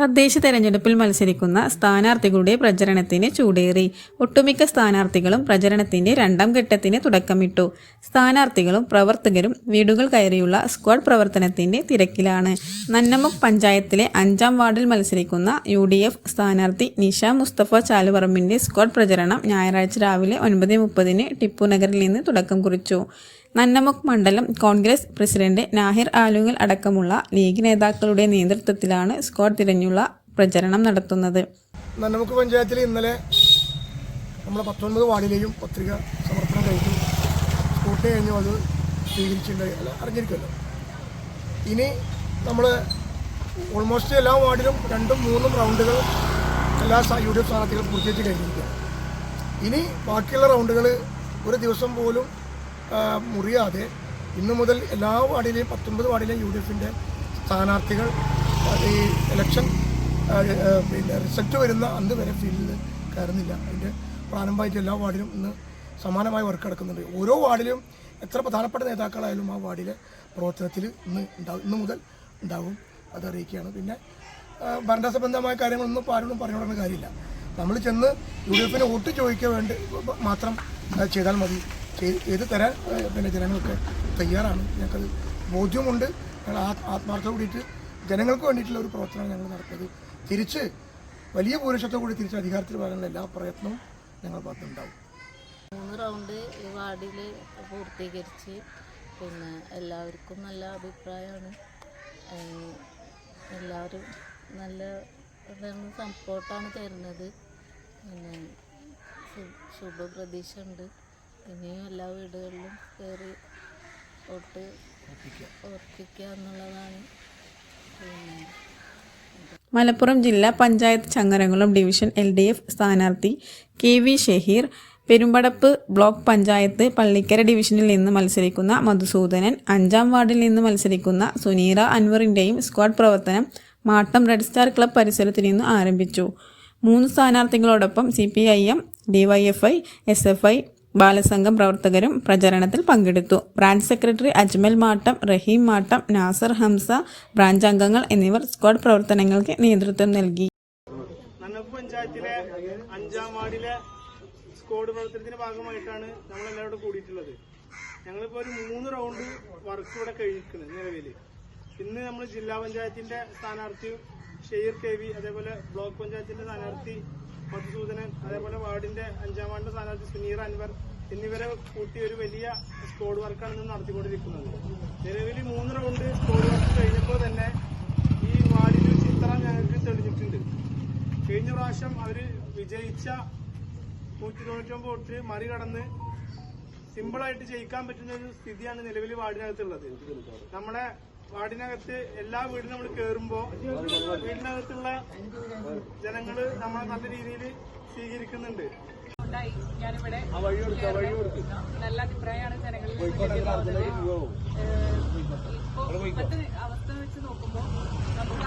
തദ്ദേശ തെരഞ്ഞെടുപ്പിൽ മത്സരിക്കുന്ന സ്ഥാനാർത്ഥികളുടെ പ്രചരണത്തിന് ചൂടേറി. ഒട്ടുമിക്ക സ്ഥാനാർത്ഥികളും പ്രചരണത്തിന്റെ രണ്ടാം ഘട്ടത്തിന് തുടക്കമിട്ടു. സ്ഥാനാർത്ഥികളും പ്രവർത്തകരും വീടുകൾ കയറിയുള്ള സ്ക്വാഡ് പ്രവർത്തനത്തിന്റെ തിരക്കിലാണ്. നന്നമുക്ക് പഞ്ചായത്തിലെ അഞ്ചാം വാർഡിൽ മത്സരിക്കുന്ന യു ഡി എഫ് സ്ഥാനാർത്ഥി നിഷ മുസ്തഫ ചാലുപറമ്പിന്റെ സ്ക്വാഡ് പ്രചരണം ഞായറാഴ്ച രാവിലെ ഒൻപത് മുപ്പതിന് ടിപ്പു നഗറിൽ നിന്ന് തുടക്കം കുറിച്ചു. നന്നമുക്ക് മണ്ഡലം കോൺഗ്രസ് പ്രസിഡന്റ് നാഹിർ ആലുങ്ങൽ അടക്കമുള്ള ലീഗ് നേതാക്കളുടെ നേതൃത്വത്തിലാണ് സ്ക്വാഡ് തിരഞ്ഞുള്ള പ്രചരണം നടത്തുന്നത്. നന്നമുക്ക് പഞ്ചായത്തിൽ ഇന്നലെ നമ്മളെ പത്തൊൻപത് വാർഡിലെയും പത്രിക സമർപ്പണം കഴിഞ്ഞു. സ്കൂട്ടി കഴിഞ്ഞു അത് സ്വീകരിച്ചിട്ടുണ്ട് അല്ല അറിഞ്ഞിരിക്കുമല്ലോ. ഇനി നമ്മൾ ഓൾമോസ്റ്റ് എല്ലാ വാർഡിലും രണ്ടും മൂന്നും റൗണ്ടുകൾ എല്ലാ യു ഡി എഫ് സ്ഥാനാർത്ഥികളും പൂർത്തീകരിച്ച് കഴിഞ്ഞിരിക്കുക ഇനി ബാക്കിയുള്ള റൗണ്ടുകൾ ഒരു ദിവസം പോലും മുറിയാതെ ഇന്നു മുതൽ എല്ലാ വാർഡിലെയും പത്തൊമ്പത് വാർഡിലെയും യു ഡി എഫിന്റെ സ്ഥാനാർത്ഥികൾ ഈ ഇലക്ഷൻ പിന്നെ റിസൾട്ട് വരുന്ന അന്ന് വരെ ഫീൽഡിൽ കയറുന്നില്ല. അതിന്റെ പ്രാരംഭമായിട്ട് എല്ലാ വാർഡിലും ഇന്ന് സമാനമായ വർക്ക് നടക്കുന്നുണ്ട്. ഓരോ വാർഡിലും എത്ര പ്രധാനപ്പെട്ട നേതാക്കളായാലും ആ വാർഡിലെ പ്രവർത്തനത്തിൽ ഇന്ന് ഉണ്ടാവും ഇന്ന് മുതൽ ഉണ്ടാവും. അത് അറിയിക്കുകയാണ് പിന്നെ ഭരണ ഭരണസംബന്ധമായ കാര്യങ്ങളൊന്നും ഇപ്പോൾ ആരോടും പറഞ്ഞു കൊടുക്കുന്ന കാര്യമില്ല. നമ്മൾ ചെന്ന് യു ഡി എഫിന് വോട്ട് ചോദിക്കാൻ വേണ്ടി മാത്രം ചെയ്താൽ മതി. ചെയ്ത് തരാൻ പിന്നെ ജനങ്ങൾക്ക് തയ്യാറാണ്. ഞങ്ങൾക്കത് ബോധ്യമുണ്ട്. ഞങ്ങൾ ആത്മാർത്ഥത കൂടിയിട്ട് ജനങ്ങൾക്ക് വേണ്ടിയിട്ടുള്ള ഒരു പ്രവർത്തനമാണ് ഞങ്ങൾ നടത്തിയത് തിരിച്ച് വലിയ ഭൂരിപക്ഷത്തോടു കൂടി തിരിച്ച് അധികാരത്തിൽ വരാനുള്ള എല്ലാ പ്രയത്നവും ഞങ്ങൾ ഭാഗത്തുണ്ടാവും. മൂന്ന് റൗണ്ട് ഈ വാർഡിൽ പൂർത്തീകരിച്ച് പിന്നെ എല്ലാവർക്കും നല്ല അഭിപ്രായമാണ്. എല്ലാവരും നല്ല ഇതാണ് സപ്പോർട്ടാണ് തരുന്നത്. പിന്നെ ശുഭപ്രതീക്ഷ ഉണ്ട് ഇനിയും എല്ലാ വീടുകളിലും കയറി വോട്ട് ഉറപ്പിക്കുക എന്നുള്ളതാണ് പിന്നെ മലപ്പുറം ജില്ലാ panchayat Changaramkulam division L D F സ്ഥാനാർത്ഥി K V Shaheer Perumpadappu block panchayat Pallikkara ഡിവിഷനിൽ നിന്ന് മത്സരിക്കുന്ന മധുസൂദനൻ അഞ്ചാം വാർഡിൽ നിന്ന് മത്സരിക്കുന്ന സുനീറ അൻവറിന്റെയും സ്ക്വാഡ് പ്രവർത്തനം മാട്ടം റെഡ് സ്റ്റാർ ക്ലബ് പരിസരത്ത് നിന്ന് ആരംഭിച്ചു. മൂന്ന് സ്ഥാനാർത്ഥികളോടൊപ്പം C P I M DYFI S F I Balasangham പ്രവർത്തകരും പ്രചരണത്തിൽ പങ്കെടുത്തു. Branch secretary Ajmal Mattam Rahim Mattam Nasar Hamsa branch അംഗങ്ങൾ എന്നിവർ സ്ക്വാഡ് പ്രവർത്തനങ്ങൾക്ക് നേതൃത്വം നൽകി. പഞ്ചായത്തിലെ അഞ്ചാം വാർഡിലെ സ്ക്വാഡ് പ്രവർത്തനത്തിന്റെ ഭാഗമായിട്ടാണ് നമ്മൾ എല്ലാവരും കൂടിയിട്ടുള്ളത്. ഞങ്ങളിപ്പോൾ ഒരു മൂന്ന് റൗണ്ട് വർക്ക് ഇവിടെ കഴിഞ്ഞിരിക്കുന്നത് നിലവിൽ ഇന്ന് നമ്മൾ ജില്ലാ പഞ്ചായത്തിന്റെ സ്ഥാനാർത്ഥി ഷെയർ കെ വി അതേപോലെ ബ്ലോക്ക് പഞ്ചായത്തിന്റെ സ്ഥാനാർത്ഥി മധുസൂദനൻ അതേപോലെ വാർഡിന്റെ അഞ്ചാം വാർഡിന്റെ സ്ഥാനാർത്ഥി സുനീർ അൻവർ എന്നിവരെ കൂട്ടി ഒരു വലിയ സ്കോഡ് വർക്കാണ് ഇന്ന് നടത്തിക്കൊണ്ടിരിക്കുന്നത്. നിലവിൽ മൂന്ന് റൗണ്ട് സ്കോഡ് വർക്ക് കഴിഞ്ഞപ്പോൾ തന്നെ ഈ വാർഡിന്റെ ചിത്രം ഞങ്ങൾക്ക് തെളിഞ്ഞിട്ടുണ്ട്. കഴിഞ്ഞ പ്രാവശ്യം അവർ വിജയിച്ച നൂറ്റി തൊണ്ണൂറ്റൊമ്പത് വോട്ട് മറികടന്ന് സിമ്പിളായിട്ട് ജയിക്കാൻ പറ്റുന്ന ഒരു സ്ഥിതിയാണ് നിലവിൽ വാർഡിനകത്തുള്ളത്. നമ്മുടെ വാർഡിനകത്ത് എല്ലാ വീടിനും നമ്മൾ കയറുമ്പോ വീടിനകത്തുള്ള ജനങ്ങൾ നമ്മളെ നല്ല രീതിയിൽ സ്വീകരിക്കുന്നുണ്ട്. ഉണ്ടായി. ഞാനിവിടെ നല്ല അഭിപ്രായമാണ് ജനങ്ങളിൽ ഇപ്പോഴത്തെ അവസ്ഥ വെച്ച് നോക്കുമ്പോൾ നമുക്ക്